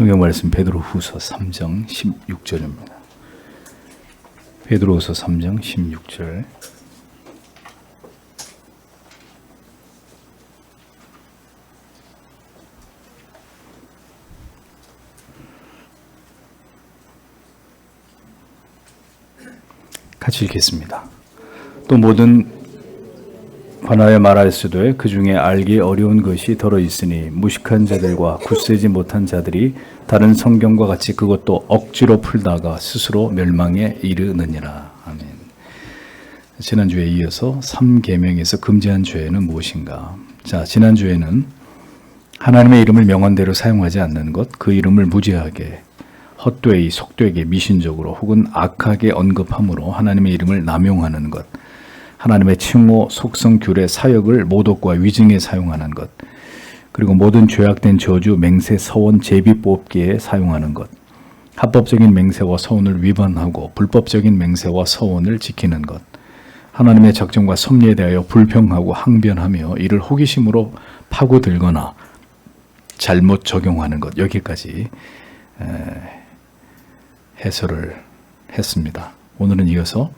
성경 말씀 베드로 후서 3장 16절입니다. 베드로 후서 3장 16절. 같이 읽겠습니다. 또 모든 관하여 말할 수도 그 중에 알기 어려운 것이 더러 있으니 무식한 자들과 굳세지 못한 자들이 다른 성경과 같이 그것도 억지로 풀다가 스스로 멸망에 이르느니라. 아멘. 지난주에 이어서 3계명에서 금지한 죄는 무엇인가? 자, 지난주에는 하나님의 이름을 명언대로 사용하지 않는 것, 그 이름을 무지하게 헛되이 속되게 미신적으로 혹은 악하게 언급함으로 하나님의 이름을 남용하는 것, 하나님의 칭호, 속성, 규례, 사역을 모독과 위증에 사용하는 것, 그리고 모든 죄악된 저주, 맹세, 서원, 제비 뽑기에 사용하는 것, 합법적인 맹세와 서원을 위반하고 불법적인 맹세와 서원을 지키는 것, 하나님의 작정과 섭리에 대하여 불평하고 항변하며 이를 호기심으로 파고들거나 잘못 적용하는 것 여기까지 해설을 했습니다. 오늘은 이어서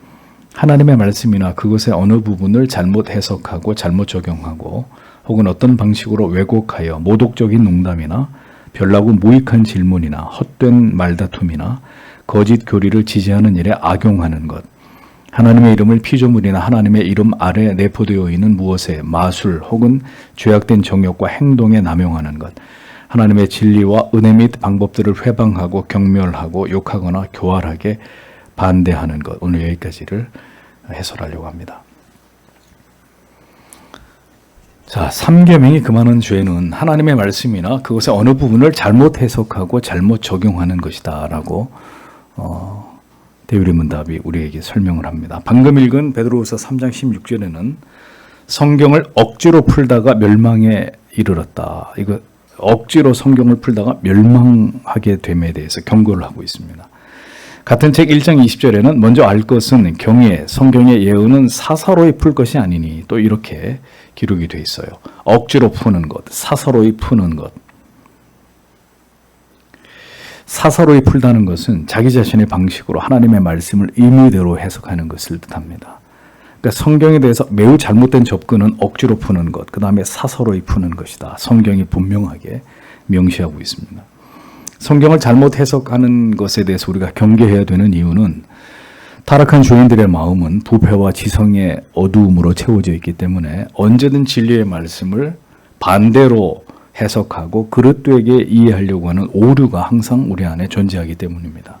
하나님의 말씀이나 그것의 어느 부분을 잘못 해석하고 잘못 적용하고 혹은 어떤 방식으로 왜곡하여 모독적인 농담이나 별나고 무익한 질문이나 헛된 말다툼이나 거짓 교리를 지지하는 일에 악용하는 것, 하나님의 이름을 피조물이나 하나님의 이름 아래 내포되어 있는 무엇에 마술 혹은 죄악된 정욕과 행동에 남용하는 것, 하나님의 진리와 은혜 및 방법들을 회방하고 경멸하고 욕하거나 교활하게 반대하는 것. 오늘 여기까지를 해설하려고 합니다. 자, 삼계명이 금하는 죄는 하나님의 말씀이나 그것의 어느 부분을 잘못 해석하고 잘못 적용하는 것이다라고 어, 대유리 문답이 우리에게 설명을 합니다. 방금 읽은 베드로후서 3장 16절에는 성경을 억지로 풀다가 멸망에 이르렀다. 이거 억지로 성경을 풀다가 멸망하게 됨에 대해서 경고를 하고 있습니다. 같은 책 1장 20절에는 먼저 알 것은 경외, 성경의 예언은 사사로이 풀 것이 아니니 또 이렇게 기록이 돼 있어요. 억지로 푸는 것, 사사로이 푸는 것. 사사로이 풀다는 것은 자기 자신의 방식으로 하나님의 말씀을 의미대로 해석하는 것을 뜻합니다. 그러니까 성경에 대해서 매우 잘못된 접근은 억지로 푸는 것, 그 다음에 사서로이 푸는 것이다. 성경이 분명하게 명시하고 있습니다. 성경을 잘못 해석하는 것에 대해서 우리가 경계해야 되는 이유는 타락한 죄인들의 마음은 부패와 지성의 어두움으로 채워져 있기 때문에 언제든 진리의 말씀을 반대로 해석하고 그릇되게 이해하려고 하는 오류가 항상 우리 안에 존재하기 때문입니다.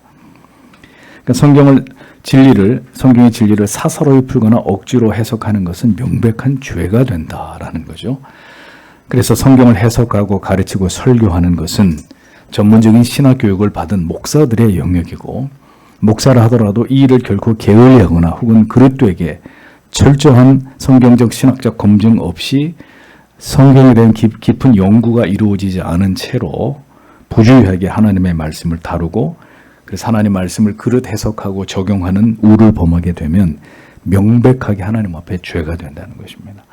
그러니까 성경을 진리를 성경의 진리를 사사로이 풀거나 억지로 해석하는 것은 명백한 죄가 된다라는 거죠. 그래서 성경을 해석하고 가르치고 설교하는 것은 전문적인 신학 교육을 받은 목사들의 영역이고 목사를 하더라도 이 일을 결코 게을리하거나 혹은 그릇되게 철저한 성경적 신학적 검증 없이 성경에 대한 깊은 연구가 이루어지지 않은 채로 부주의하게 하나님의 말씀을 다루고 그래서 하나님 말씀을 그릇 해석하고 적용하는 우를 범하게 되면 명백하게 하나님 앞에 죄가 된다는 것입니다.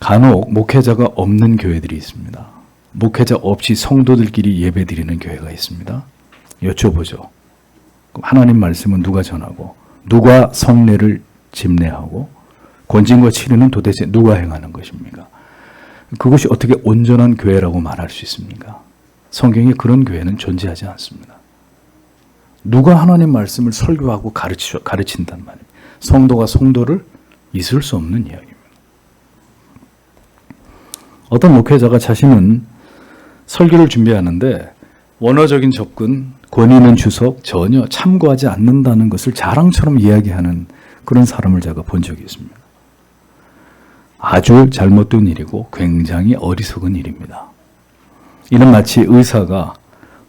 간혹 목회자가 없는 교회들이 있습니다. 목회자 없이 성도들끼리 예배 드리는 교회가 있습니다. 여쭤보죠. 하나님 말씀은 누가 전하고 누가 성례를 집례하고 권진과 치료는 도대체 누가 행하는 것입니까? 그것이 어떻게 온전한 교회라고 말할 수 있습니까? 성경에 그런 교회는 존재하지 않습니다. 누가 하나님 말씀을 설교하고 가르치, 가르친단 말입니다. 성도가 성도를 있을 수 없는 이야기입니다. 어떤 목회자가 자신은 설교를 준비하는데 원어적인 접근, 권위 있는 주석 전혀 참고하지 않는다는 것을 자랑처럼 이야기하는 그런 사람을 제가 본 적이 있습니다. 아주 잘못된 일이고 굉장히 어리석은 일입니다. 이는 마치 의사가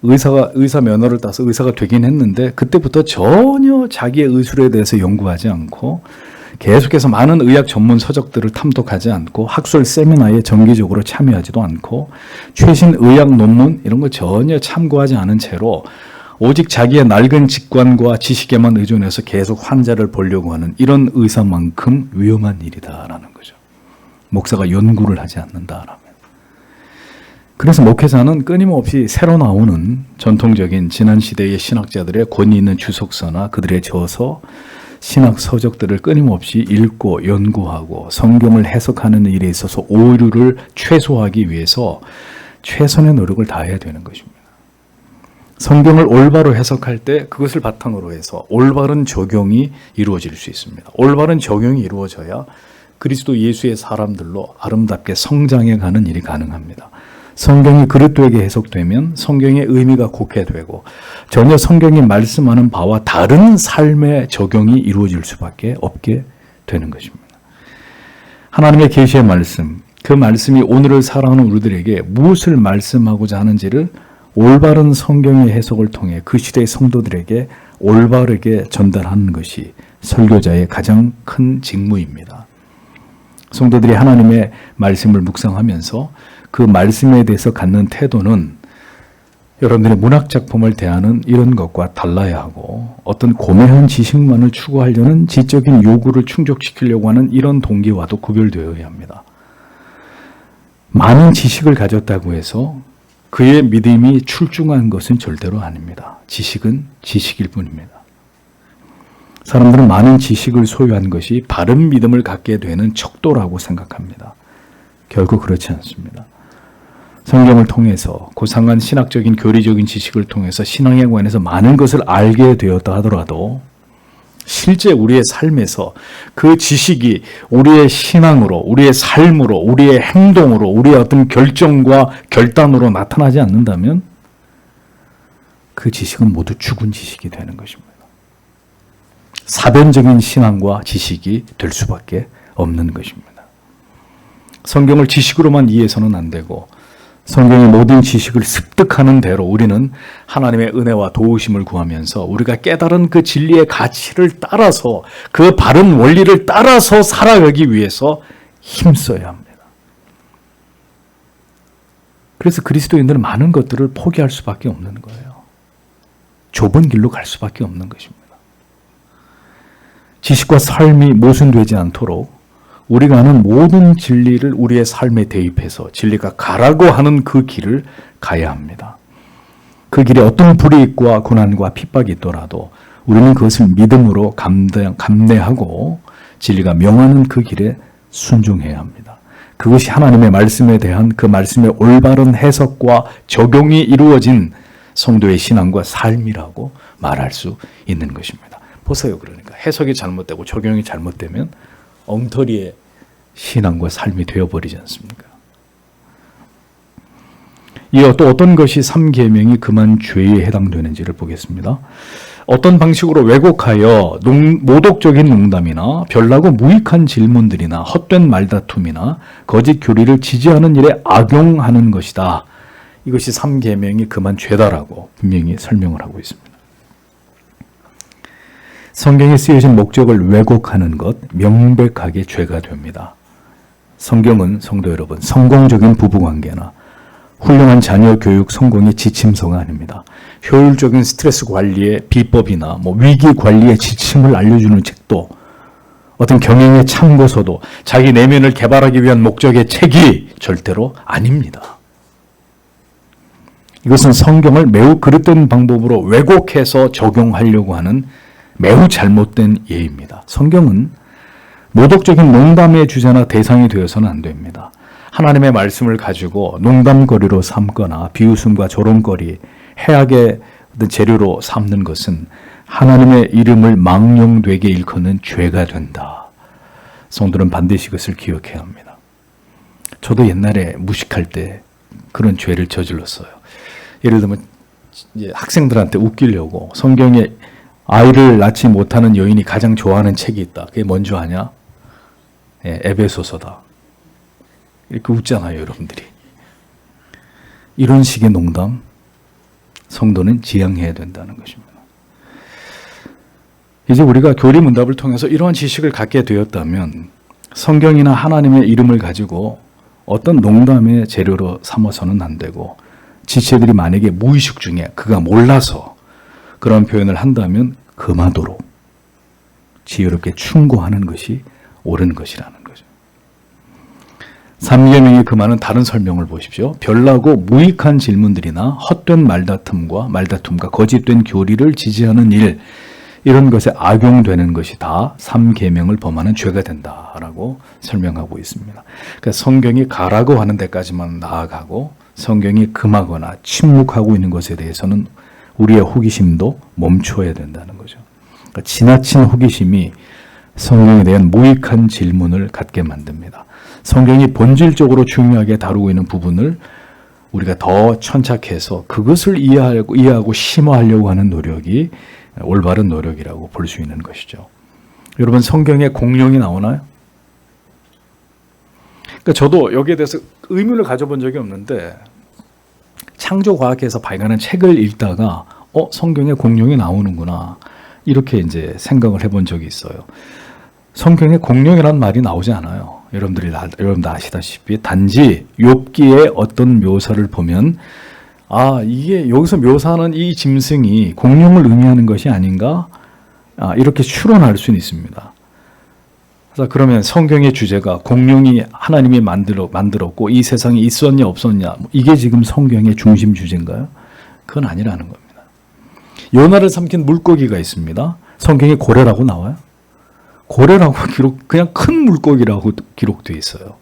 의사가 의사 면허를 따서 의사가 되긴 했는데 그때부터 전혀 자기의 의술에 대해서 연구하지 않고 계속해서 많은 의학 전문 서적들을 탐독하지 않고 학술 세미나에 정기적으로 참여하지도 않고 최신 의학 논문 이런 거 전혀 참고하지 않은 채로 오직 자기의 낡은 직관과 지식에만 의존해서 계속 환자를 보려고 하는 이런 의사만큼 위험한 일이다라는 거죠. 목사가 연구를 하지 않는다라면. 그래서 목회자는 끊임없이 새로 나오는 전통적인 지난 시대의 신학자들의 권위 있는 주석서나 그들의 저서, 신학 서적들을 끊임없이 읽고 연구하고 성경을 해석하는 일에 있어서 오류를 최소화하기 위해서 최선의 노력을 다해야 되는 것입니다. 성경을 올바로 해석할 때 그것을 바탕으로 해서 올바른 적용이 이루어질 수 있습니다. 올바른 적용이 이루어져야 그리스도 예수의 사람들로 아름답게 성장해 가는 일이 가능합니다. 성경이 그릇되게 해석되면 성경의 의미가 곡해되고 전혀 성경이 말씀하는 바와 다른 삶의 적용이 이루어질 수밖에 없게 되는 것입니다. 하나님의 계시의 말씀, 그 말씀이 오늘을 살아가는 우리들에게 무엇을 말씀하고자 하는지를 올바른 성경의 해석을 통해 그 시대의 성도들에게 올바르게 전달하는 것이 설교자의 가장 큰 직무입니다. 성도들이 하나님의 말씀을 묵상하면서 그 말씀에 대해서 갖는 태도는 여러분들의 문학 작품을 대하는 이런 것과 달라야 하고 어떤 고매한 지식만을 추구하려는 지적인 요구를 충족시키려고 하는 이런 동기와도 구별되어야 합니다. 많은 지식을 가졌다고 해서 그의 믿음이 출중한 것은 절대로 아닙니다. 지식은 지식일 뿐입니다. 사람들은 많은 지식을 소유한 것이 바른 믿음을 갖게 되는 척도라고 생각합니다. 결국 그렇지 않습니다. 성경을 통해서 고상한 신학적인 교리적인 지식을 통해서 신앙에 관해서 많은 것을 알게 되었다 하더라도 실제 우리의 삶에서 그 지식이 우리의 신앙으로, 우리의 삶으로, 우리의 행동으로, 우리의 어떤 결정과 결단으로 나타나지 않는다면 그 지식은 모두 죽은 지식이 되는 것입니다. 사변적인 신앙과 지식이 될 수밖에 없는 것입니다. 성경을 지식으로만 이해해서는 안 되고 성경의 모든 지식을 습득하는 대로 우리는 하나님의 은혜와 도우심을 구하면서 우리가 깨달은 그 진리의 가치를 따라서 그 바른 원리를 따라서 살아가기 위해서 힘써야 합니다. 그래서 그리스도인들은 많은 것들을 포기할 수밖에 없는 거예요. 좁은 길로 갈 수밖에 없는 것입니다. 지식과 삶이 모순되지 않도록 우리가 아는 모든 진리를 우리의 삶에 대입해서 진리가 가라고 하는 그 길을 가야 합니다. 그 길에 어떤 불이익과 고난과 핍박이 있더라도 우리는 그것을 믿음으로 감내하고 진리가 명하는 그 길에 순종해야 합니다. 그것이 하나님의 말씀에 대한 그 말씀의 올바른 해석과 적용이 이루어진 성도의 신앙과 삶이라고 말할 수 있는 것입니다. 보세요. 그러니까 해석이 잘못되고 적용이 잘못되면 엉터리의 신앙과 삶이 되어버리지 않습니까? 이어 또 어떤 것이 3계명이 그만 죄에 해당되는지를 보겠습니다. 어떤 방식으로 왜곡하여 농, 모독적인 농담이나 별나고 무익한 질문들이나 헛된 말다툼이나 거짓 교리를 지지하는 일에 악용하는 것이다. 이것이 3계명이 그만 죄다라고 분명히 설명을 하고 있습니다. 성경에 쓰여진 목적을 왜곡하는 것 명백하게 죄가 됩니다. 성경은 성도 여러분 성공적인 부부관계나 훌륭한 자녀 교육 성공의 지침서가 아닙니다. 효율적인 스트레스 관리의 비법이나 뭐 위기 관리의 지침을 알려주는 책도 어떤 경영의 참고서도 자기 내면을 개발하기 위한 목적의 책이 절대로 아닙니다. 이것은 성경을 매우 그릇된 방법으로 왜곡해서 적용하려고 하는 매우 잘못된 예입니다. 성경은 모독적인 농담의 주제나 대상이 되어서는 안 됩니다. 하나님의 말씀을 가지고 농담거리로 삼거나 비웃음과 조롱거리, 해악의 재료로 삼는 것은 하나님의 이름을 망령되게 일컫는 죄가 된다. 성도는 반드시 그것을 기억해야 합니다. 저도 옛날에 무식할 때 그런 죄를 저질렀어요. 예를 들면 학생들한테 웃기려고 성경에 아이를 낳지 못하는 여인이 가장 좋아하는 책이 있다. 그게 뭔지 아냐? 예, 에베소서다. 이렇게 웃잖아요, 여러분들이. 이런 식의 농담, 성도는 지양해야 된다는 것입니다. 이제 우리가 교리 문답을 통해서 이러한 지식을 갖게 되었다면 성경이나 하나님의 이름을 가지고 어떤 농담의 재료로 삼아서는 안 되고 지체들이 만약에 무의식 중에 그가 몰라서 그런 표현을 한다면 금하도록 지혜롭게 충고하는 것이 옳은 것이라는 거죠. 삼계명이 금하는 다른 설명을 보십시오. 별나고 무익한 질문들이나 헛된 말다툼과 말다툼과 거짓된 교리를 지지하는 일 이런 것에 악용되는 것이 다 삼계명을 범하는 죄가 된다라고 설명하고 있습니다. 그러니까 성경이 가라고 하는 데까지만 나아가고 성경이 금하거나 침묵하고 있는 것에 대해서는 우리의 호기심도 멈춰야 된다는 거죠. 그러니까 지나친 호기심이 성경에 대한 무익한 질문을 갖게 만듭니다. 성경이 본질적으로 중요하게 다루고 있는 부분을 우리가 더 천착해서 그것을 이해하고, 이해하고 심화하려고 하는 노력이 올바른 노력이라고 볼 수 있는 것이죠. 여러분 성경에 공룡이 나오나요? 그러니까 저도 여기에 대해서 의문을 가져본 적이 없는데 창조과학에서 발간한 책을 읽다가 어 성경에 공룡이 나오는구나 이렇게 이제 생각을 해본 적이 있어요. 성경에 공룡이라는 말이 나오지 않아요. 여러분들이 여러분도 아시다시피 단지 욥기의 어떤 묘사를 보면 아 이게 여기서 묘사하는 이 짐승이 공룡을 의미하는 것이 아닌가 아, 이렇게 추론할 수는 있습니다. 그래서 그러면 성경의 주제가 공룡이 하나님이 만들어 만들었고 이 세상에 있었냐 없었냐 뭐 이게 지금 성경의 중심 주제인가요? 그건 아니라는 겁니다. 요나를 삼킨 물고기가 있습니다. 성경에 고래라고 나와요? 고래라고 기록 그냥 큰 물고기라고 기록되어 있어요.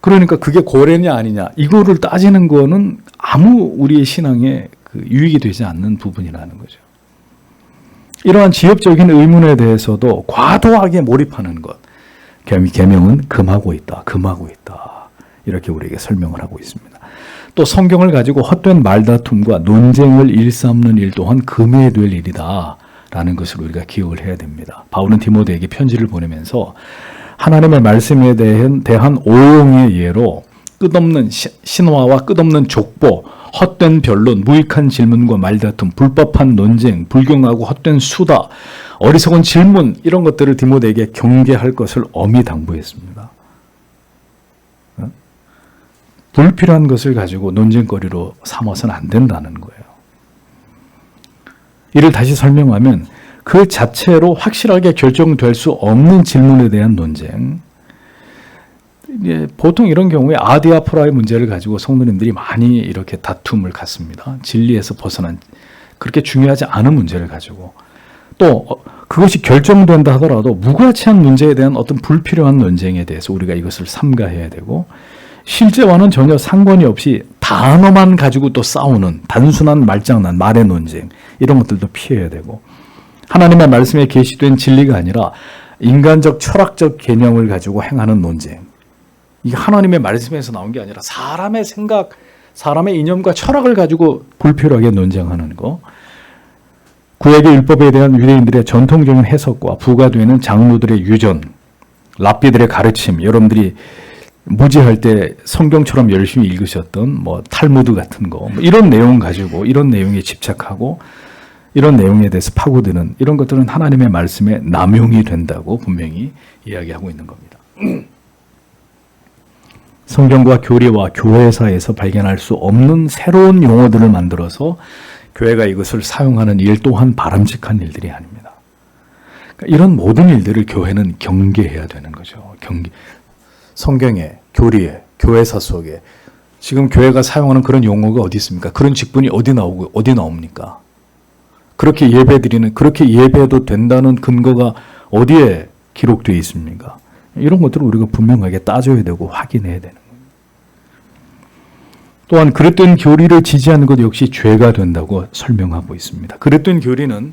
그러니까 그게 고래냐 아니냐 이거를 따지는 거는 아무 우리의 신앙에 그 유익이 되지 않는 부분이라는 거죠. 이러한 지엽적인 의문에 대해서도 과도하게 몰입하는 것. 계명은 금하고 있다. 금하고 있다. 이렇게 우리에게 설명을 하고 있습니다. 또 성경을 가지고 헛된 말다툼과 논쟁을 일삼는 일 또한 금해야 될 일이다. 라는 것을 우리가 기억을 해야 됩니다. 바울은 디모데에게 편지를 보내면서 하나님의 말씀에 대한 오용의 예로 끝없는 신화와 끝없는 족보, 헛된 변론, 무익한 질문과 말 다툼, 불법한 논쟁, 불경하고 헛된 수다, 어리석은 질문 이런 것들을 디모데에게 경계할 것을 엄히 당부했습니다. 어? 불필요한 것을 가지고 논쟁거리로 삼아서는 안 된다는 거예요. 이를 다시 설명하면 그 자체로 확실하게 결정될 수 없는 질문에 대한 논쟁. 예, 보통 이런 경우에 아디아프라의 문제를 가지고 성도님들이 많이 이렇게 다툼을 갖습니다. 진리에서 벗어난 그렇게 중요하지 않은 문제를 가지고 또 어, 그것이 결정된다 하더라도 무가치한 문제에 대한 어떤 불필요한 논쟁에 대해서 우리가 이것을 삼가해야 되고 실제와는 전혀 상관이 없이 단어만 가지고 또 싸우는 단순한 말장난, 말의 논쟁 이런 것들도 피해야 되고 하나님의 말씀에 계시된 진리가 아니라 인간적 철학적 개념을 가지고 행하는 논쟁. 이게 하나님의 말씀에서 나온 게 아니라 사람의 생각, 사람의 이념과 철학을 가지고 불필요하게 논쟁하는 거. 구약의 율법에 대한 유대인들의 전통적인 해석과 부가되는 장로들의 유전, 랍비들의 가르침, 여러분들이 무지할 때 성경처럼 열심히 읽으셨던 뭐 탈무드 같은 거, 뭐 이런 내용 가지고 이런 내용에 집착하고 이런 내용에 대해서 파고드는 이런 것들은 하나님의 말씀에 남용이 된다고 분명히 이야기하고 있는 겁니다. 성경과 교리와 교회사에서 발견할 수 없는 새로운 용어들을 만들어서 교회가 이것을 사용하는 일 또한 바람직한 일들이 아닙니다. 그러니까 이런 모든 일들을 교회는 경계해야 되는 거죠. 경계. 성경에, 교리에, 교회사 속에 지금 교회가 사용하는 그런 용어가 어디 있습니까? 그런 직분이 어디 나오고 어디 나옵니까? 그렇게 예배 드리는, 그렇게 예배도 된다는 근거가 어디에 기록되어 있습니까? 이런 것들을 우리가 분명하게 따져야 되고 확인해야 되는 거예요. 또한 그릇된 교리를 지지하는 것 역시 죄가 된다고 설명하고 있습니다. 그릇된 교리는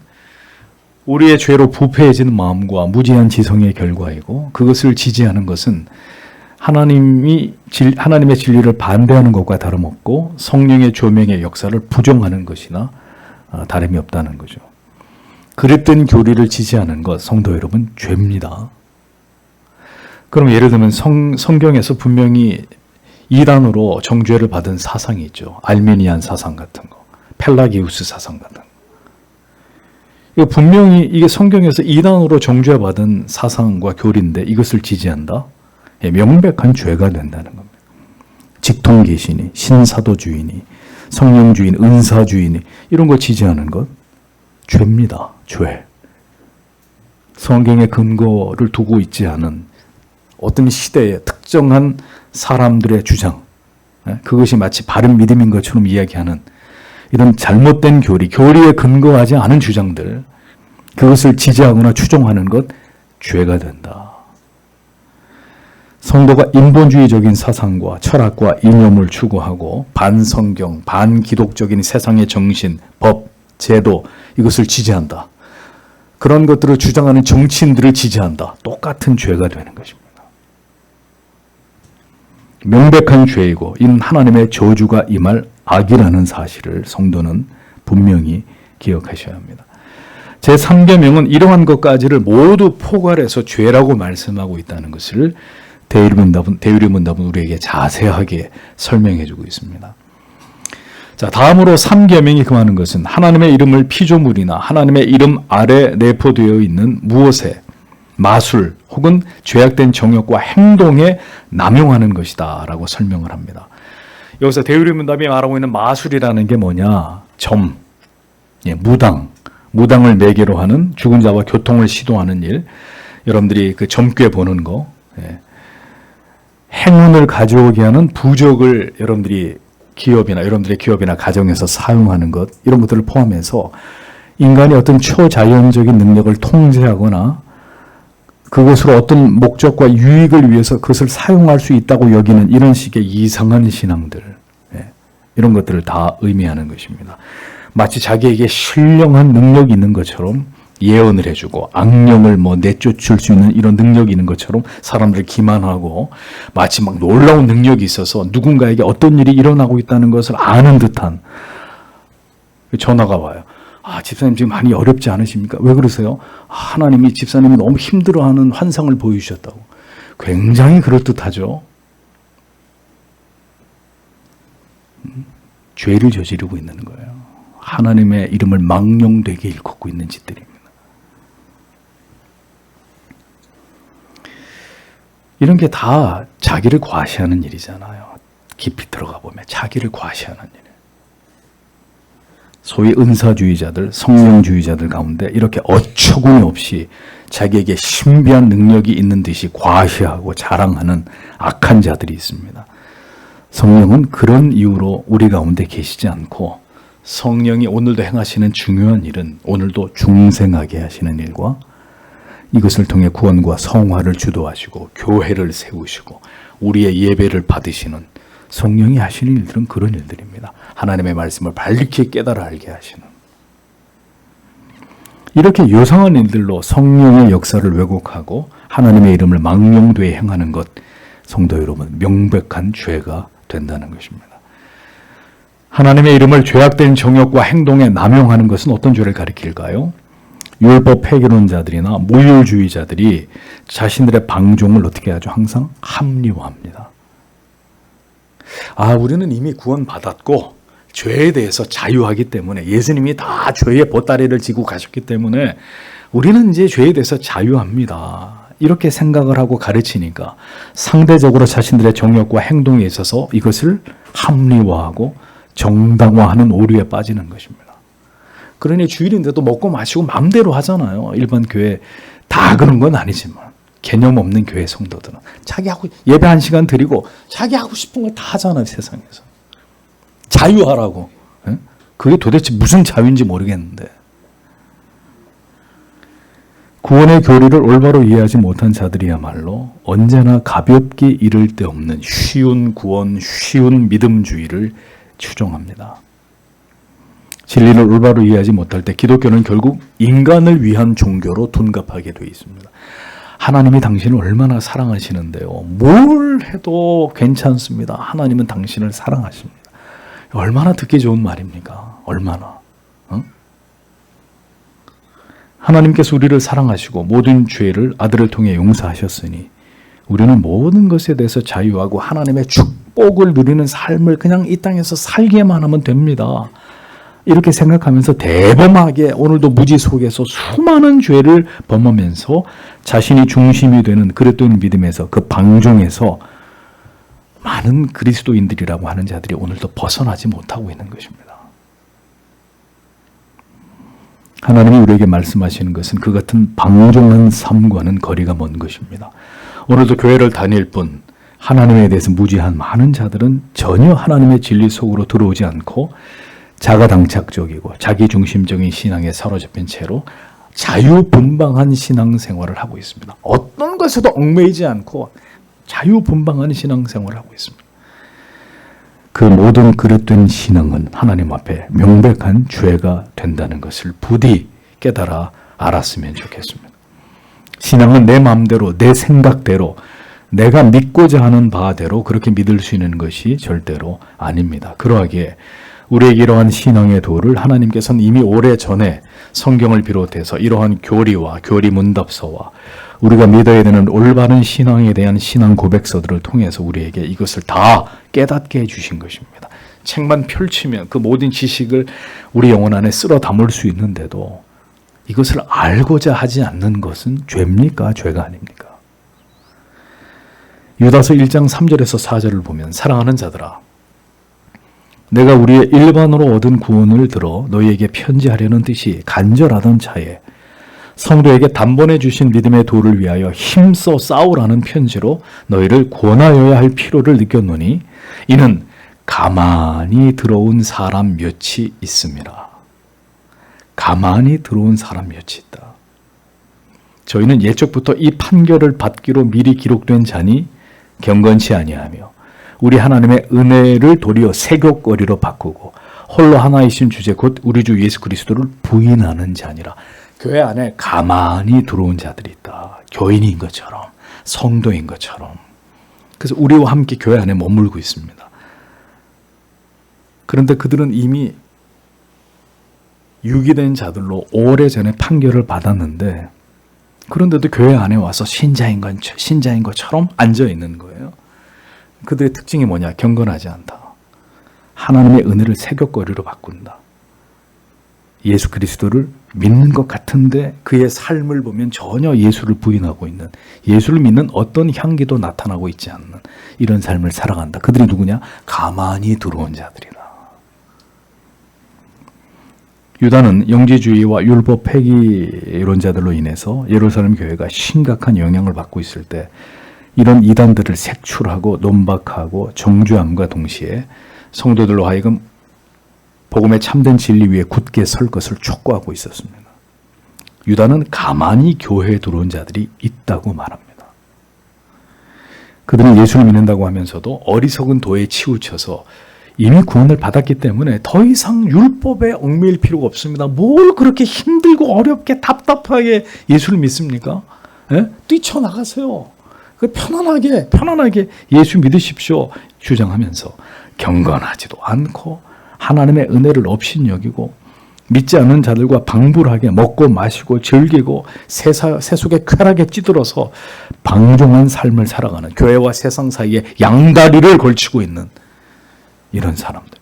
우리의 죄로 부패해지는 마음과 무지한 지성의 결과이고 그것을 지지하는 것은 하나님이 하나님의 진리를 반대하는 것과 다름없고 성령의 조명의 역사를 부정하는 것이나 아, 다름이 없다는 거죠. 그랬던 교리를 지지하는 것, 성도 여러분, 죄입니다. 그럼 예를 들면 성, 성경에서 분명히 이단으로 정죄를 받은 사상이 있죠. 알메니안 사상 같은 거, 펠라기우스 사상 같은 거. 이거 분명히 이게 성경에서 이단으로 정죄받은 사상과 교리인데 이것을 지지한다? 예, 명백한 죄가 된다는 겁니다. 직통계신이, 신사도주의니, 성령주인, 은사주인 이런 거 지지하는 것 죄입니다. 죄. 성경의 근거를 두고 있지 않은 어떤 시대에 특정한 사람들의 주장, 예, 그것이 마치 바른 믿음인 것처럼 이야기하는 이런 잘못된 교리, 교리에 근거하지 않은 주장들, 그것을 지지하거나 추종하는 것 죄가 된다. 성도가 인본주의적인 사상과 철학과 이념을 추구하고 반성경, 반기독적인 세상의 정신, 법, 제도 이것을 지지한다. 그런 것들을 주장하는 정치인들을 지지한다. 똑같은 죄가 되는 것입니다. 명백한 죄이고 이는 하나님의 저주가 임할 악이라는 사실을 성도는 분명히 기억하셔야 합니다. 제 3계명은 이러한 것까지를 모두 포괄해서 죄라고 말씀하고 있다는 것을 대유리문답은 대유리문답은 우리에게 자세하게 설명해 주고 있습니다. 자, 다음으로 3계명이 금하는 것은 하나님의 이름을 피조물이나 하나님의 이름 아래 내포되어 있는 무엇에 마술 혹은 죄악된 정욕과 행동에 남용하는 것이다라고 설명을 합니다. 여기서 대유리 문답이 말하고 있는 마술이라는 게 뭐냐? 점, 예, 무당, 무당을 매개로 하는 죽은 자와 교통을 시도하는 일, 여러분들이 그 점괘 보는 거, 예. 행운을 가져오게 하는 부적을 여러분들이 기업이나 여러분들의 기업이나 가정에서 사용하는 것 이런 것들을 포함해서 인간이 어떤 초자연적인 능력을 통제하거나 그것으로 어떤 목적과 유익을 위해서 그것을 사용할 수 있다고 여기는 이런 식의 이상한 신앙들 예, 이런 것들을 다 의미하는 것입니다. 마치 자기에게 신령한 능력이 있는 것처럼 예언을 해주고 악령을 뭐 내쫓을 수 있는 이런 능력이 있는 것처럼 사람들을 기만하고 마치 막 놀라운 능력이 있어서 누군가에게 어떤 일이 일어나고 있다는 것을 아는 듯한 전화가 와요. 아, 집사님 지금 많이 어렵지 않으십니까? 왜 그러세요? 아, 하나님이 집사님이 너무 힘들어하는 환상을 보여주셨다고. 굉장히 그럴듯하죠. 음, 죄를 저지르고 있는 거예요. 하나님의 이름을 망령되게 일컫고 있는 짓들입니다. 이런 게 다 자기를 과시하는 일이잖아요. 깊이 들어가 보면 자기를 과시하는 일. 소위 은사주의자들, 성령주의자들 가운데 이렇게 어처구니 없이 자기에게 신비한 능력이 있는 듯이 과시하고 자랑하는 악한 자들이 있습니다. 성령은 그런 이유로 우리 가운데 계시지 않고 성령이 오늘도 행하시는 중요한 일은 오늘도 중생하게 하시는 일과 이것을 통해 구원과 성화를 주도하시고 교회를 세우시고 우리의 예배를 받으시는 성령이 하시는 일들은 그런 일들입니다. 하나님의 말씀을 밝히 깨달아 알게 하시는. 이렇게 요상한 일들로 성령의 역사를 왜곡하고 하나님의 이름을 망령되이 행하는 것, 성도 여러분, 명백한 죄가 된다는 것입니다. 하나님의 이름을 죄악된 정욕과 행동에 남용하는 것은 어떤 죄를 가리킬까요? 율법 폐기론자들이나 무율주의자들이 자신들의 방종을 어떻게 하죠? 항상 합리화합니다. 아, 우리는 이미 구원받았고 죄에 대해서 자유하기 때문에 예수님이 다 죄의 보따리를 지고 가셨기 때문에 우리는 이제 죄에 대해서 자유합니다. 이렇게 생각을 하고 가르치니까 상대적으로 자신들의 정욕과 행동에 있어서 이것을 합리화하고 정당화하는 오류에 빠지는 것입니다. 그러니 주일인데도 먹고 마시고 마음대로 하잖아요. 일반 교회 다 그런 건 아니지만 개념 없는 교회 성도들은 자기 하고 예배 한 시간 드리고 자기 하고 싶은 걸 다 하잖아요 세상에서 자유하라고. 예? 그게 도대체 무슨 자유인지 모르겠는데. 구원의 교리를 올바로 이해하지 못한 자들이야말로 언제나 가볍게 이를 데 없는 쉬운 구원, 쉬운 믿음주의를 추종합니다. 진리를 올바로 이해하지 못할 때 기독교는 결국 인간을 위한 종교로 둔갑하게 되어 있습니다. 하나님이 당신을 얼마나 사랑하시는데요. 뭘 해도 괜찮습니다. 하나님은 당신을 사랑하십니다. 얼마나 듣기 좋은 말입니까? 얼마나. 어? 하나님께서 우리를 사랑하시고 모든 죄를 아들을 통해 용서하셨으니 우리는 모든 것에 대해서 자유하고 하나님의 축복을 누리는 삶을 그냥 이 땅에서 살게만 하면 됩니다. 이렇게 생각하면서 대범하게 오늘도 무지 속에서 수많은 죄를 범하면서 자신이 중심이 되는 그랬던 믿음에서 그 방종에서 많은 그리스도인들이라고 하는 자들이 오늘도 벗어나지 못하고 있는 것입니다. 하나님이 우리에게 말씀하시는 것은 그 같은 방종한 삶과는 거리가 먼 것입니다. 오늘도 교회를 다닐 뿐 하나님에 대해서 무지한 많은 자들은 전혀 하나님의 진리 속으로 들어오지 않고 자가당착적이고 자기중심적인 신앙에 사로잡힌 채로 자유분방한 신앙생활을 하고 있습니다. 어떤 것에도 얽매이지 않고 자유분방한 신앙생활을 하고 있습니다. 그 모든 그릇된 신앙은 하나님 앞에 명백한 죄가 된다는 것을 부디 깨달아 알았으면 좋겠습니다. 신앙은 내 마음대로, 내 생각대로, 내가 믿고자 하는 바대로 그렇게 믿을 수 있는 것이 절대로 아닙니다. 그러하기에 우리에게 이러한 신앙의 도를 하나님께서는 이미 오래 전에 성경을 비롯해서 이러한 교리와 교리 문답서와 우리가 믿어야 되는 올바른 신앙에 대한 신앙 고백서들을 통해서 우리에게 이것을 다 깨닫게 해주신 것입니다. 책만 펼치면 그 모든 지식을 우리 영혼 안에 쓸어 담을 수 있는데도 이것을 알고자 하지 않는 것은 죄입니까? 죄가 아닙니까? 유다서 1장 3절에서 4절을 보면 사랑하는 자들아 내가 우리의 일반으로 얻은 구원을 들어 너희에게 편지하려는 뜻이 간절하던 차에 성도에게 단번에 주신 믿음의 도를 위하여 힘써 싸우라는 편지로 너희를 권하여야 할 필요를 느꼈노니 이는 가만히 들어온 사람 몇이 있습니다. 가만히 들어온 사람 몇이 있다. 저희는 예적부터 이 판결을 받기로 미리 기록된 자니 경건치 아니하며 우리 하나님의 은혜를 도리어 세교거리로 바꾸고 홀로 하나이신 주제 곧 우리 주 예수 그리스도를 부인하는 자니라. 교회 안에 가만히 들어온 자들이 있다. 교인인 것처럼 성도인 것처럼. 그래서 우리와 함께 교회 안에 머물고 있습니다. 그런데 그들은 이미 유기된 자들로 오래전에 판결을 받았는데 그런데도 교회 안에 와서 신자인 것처럼 앉아 있는 거예요. 그들의 특징이 뭐냐? 경건하지 않다. 하나님의 은혜를 세격거리로 바꾼다. 예수 그리스도를 믿는 것 같은데 그의 삶을 보면 전혀 예수를 부인하고 있는 예수를 믿는 어떤 향기도 나타나고 있지 않는 이런 삶을 살아간다. 그들이 누구냐? 가만히 들어온 자들이다. 유다는 영지주의와 율법 폐기론자들로 인해서 예루살렘 교회가 심각한 영향을 받고 있을 때 이런 이단들을 색출하고 논박하고 정죄함과 동시에 성도들로 하여금 복음의 참된 진리 위에 굳게 설 것을 촉구하고 있었습니다. 유다는 가만히 교회에 들어온 자들이 있다고 말합니다. 그들은 예수를 믿는다고 하면서도 어리석은 도에 치우쳐서 이미 구원을 받았기 때문에 더 이상 율법에 얽매일 필요가 없습니다. 뭘 그렇게 힘들고 어렵게 답답하게 예수를 믿습니까? 예? 뛰쳐나가세요. 그 편안하게 편안하게 예수 믿으십시오 주장하면서 경건하지도 않고 하나님의 은혜를 없인 여기고 믿지 않는 자들과 방불하게 먹고 마시고 즐기고 세사, 세속의 쾌락에 찌들어서 방종한 삶을 살아가는 교회와 세상 사이에 양다리를 걸치고 있는 이런 사람들.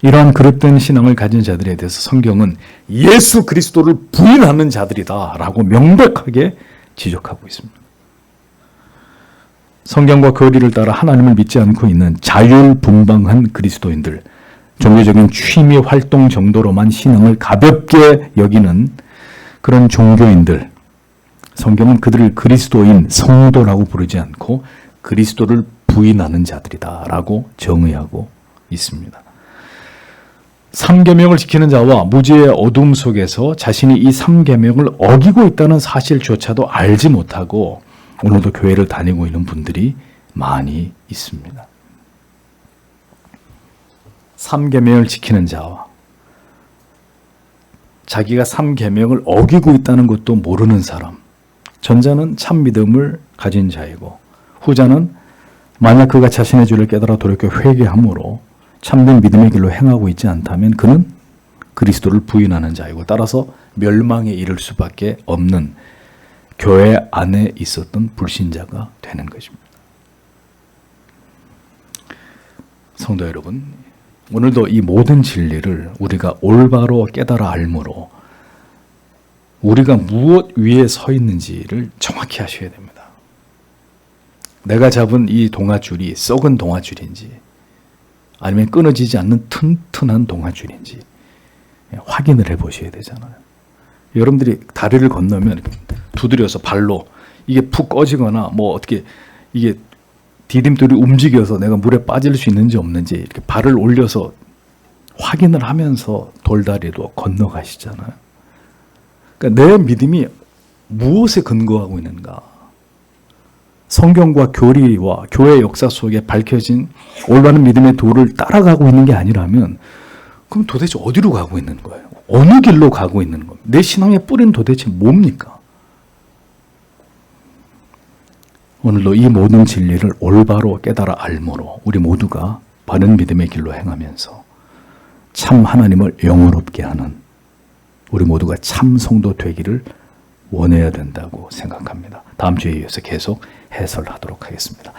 이러한 그릇된 신앙을 가진 자들에 대해서 성경은 예수 그리스도를 부인하는 자들이다라고 명백하게 지적하고 있습니다. 성경과 교리를 따라 하나님을 믿지 않고 있는 자율분방한 그리스도인들, 종교적인 취미 활동 정도로만 신앙을 가볍게 여기는 그런 종교인들, 성경은 그들을 그리스도인 성도라고 부르지 않고 그리스도를 부인하는 자들이다라고 정의하고 있습니다. 삼계명을 지키는 자와 무지의 어둠 속에서 자신이 이 삼계명을 어기고 있다는 사실조차도 알지 못하고 오늘도 교회를 다니고 있는 분들이 많이 있습니다. 삼계명을 지키는 자와 자기가 삼계명을 어기고 있다는 것도 모르는 사람. 전자는 참 믿음을 가진 자이고 후자는 만약 그가 자신의 죄를 깨달아 돌이켜 회개함으로 참된 믿음의 길로 행하고 있지 않다면 그는 그리스도를 부인하는 자이고 따라서 멸망에 이를 수밖에 없는 교회 안에 있었던 불신자가 되는 것입니다. 성도 여러분, 오늘도 이 모든 진리를 우리가 올바로 깨달아 알므로 우리가 무엇 위에 서 있는지를 정확히 하셔야 됩니다. 내가 잡은 이 동아줄이 썩은 동아줄인지 아니면 끊어지지 않는 튼튼한 동아줄인지 확인을 해 보셔야 되잖아요. 여러분들이 다리를 건너면 두드려서 발로 이게 푹 꺼지거나 뭐 어떻게 이게 디딤돌이 움직여서 내가 물에 빠질 수 있는지 없는지 이렇게 발을 올려서 확인을 하면서 돌다리로 건너가시잖아요. 그러니까 내 믿음이 무엇에 근거하고 있는가? 성경과 교리와 교회 역사 속에 밝혀진 올바른 믿음의 도를 따라가고 있는 게 아니라면 그럼 도대체 어디로 가고 있는 거예요? 어느 길로 가고 있는 겁니까? 내 신앙의 뿌리는 도대체 뭡니까? 오늘도 이 모든 진리를 올바로 깨달아 알므로 우리 모두가 바른 믿음의 길로 행하면서 참 하나님을 영원롭게 하는 우리 모두가 참 성도 되기를 원해야 된다고 생각합니다. 다음 주에 이어서 계속 해설하도록 하겠습니다.